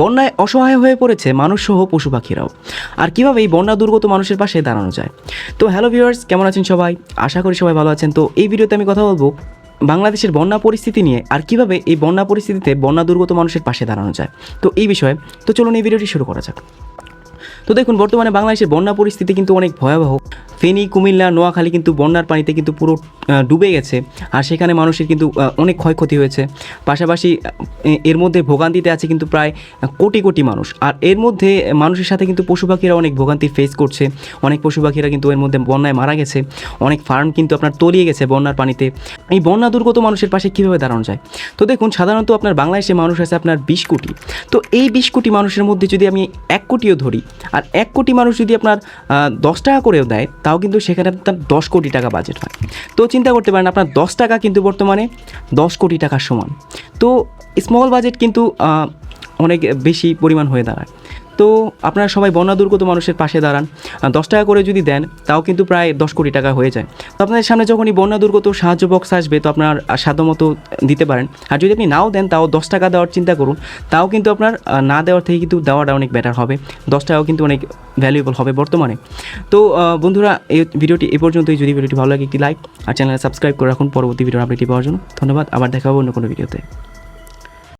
বন্যায় অসহায় হয়ে পড়েছে মানুষ সহ পশু পাখিরাও আর কীভাবে এই বন্যা দুর্গত মানুষের পাশে দাঁড়ানো যায়? তো হ্যালো ভিউয়ার্স কেমন আছেন সবাই? আশা করি সবাই ভালো আছেন। তো এই ভিডিওতে আমি কথা বলব বাংলাদেশের বন্যা পরিস্থিতি নিয়ে, আর কীভাবে এই বন্যা পরিস্থিতিতে বন্যা দুর্গত মানুষের পাশে দাঁড়ানো যায়। তো এই বিষয়ে, তো চলুন এই ভিডিওটি শুরু করা যাক। তো দেখুন, বর্তমানে বাংলাদেশের বন্যা পরিস্থিতি কিন্তু অনেক ভয়াবহ। ফেনী, কুমিল্লা, নোয়াখালী কিন্তু বন্যার পানিতে কিন্তু পুরো ডুবে গেছে। আর সেখানে মানুষের কিন্তু অনেক ক্ষয়ক্ষতি হয়েছে। পাশাপাশি এর মধ্যে ভোগান্তিতে আছে কিন্তু প্রায় কোটি কোটি মানুষ। আর এর মধ্যে মানুষের সাথে কিন্তু পশু পাখিরা অনেক ভোগান্তি ফেস করছে। অনেক পশু পাখিরা কিন্তু এর মধ্যে বন্যায় মারা গেছে। অনেক ফার্ম কিন্তু আপনার তলিয়ে গেছে বন্যার পানিতে। এই বন্যা দুর্গত মানুষের পাশে কীভাবে দাঁড়ানো যায়? তো দেখুন, সাধারণত আপনার বাংলাদেশে মানুষ আছে আপনার বিশ কোটি। তো এই বিশ কোটি মানুষের মধ্যে যদি আমি এক কোটিও ধরি আর এক কোটি মানুষ যদি আপনার দশ টাকা করেও দেয়, তাও কিন্তু সেখানে তার দশ কোটি টাকা বাজেট হয়। তো চিন্তা করতে পারেন, আপনার দশ টাকা কিন্তু বর্তমানে দশ কোটি টাকার সমান। তো স্মল বাজেট কিন্তু অনেক বেশি পরিমাণ হয়ে দাঁড়ায়। তো আপনারা সবাই বন্যা দুর্গত মানুষের পাশে দাঁড়ান। দশ টাকা করে যদি দেন, তাও কিন্তু প্রায় দশ কোটি টাকা হয়ে যায়। তো আপনাদের সামনে যখনই বন্যা দুর্গত সাহায্য বক্স আসবে, তো আপনার সাধ্যমতো দিতে পারেন। আর যদি আপনি নাও দেন, তাও দশ টাকা দেওয়ার চিন্তা করুন। তাও কিন্তু আপনার না দেওয়ার থেকে কিন্তু দেওয়াটা অনেক বেটার হবে। দশ টাকাও কিন্তু অনেক ভ্যালুয়েবল হবে বর্তমানে। তো বন্ধুরা, এই ভিডিওটি এ পর্যন্তই। যদি ভিডিওটি ভালো লাগে, একটি লাইক আর চ্যানেলে সাবস্ক্রাইব করে রাখুন। পরবর্তী ভিডিওর আপডেটটি পাওয়ার জন্য ধন্যবাদ। আবার দেখা হবে অন্য কোনো ভিডিওতে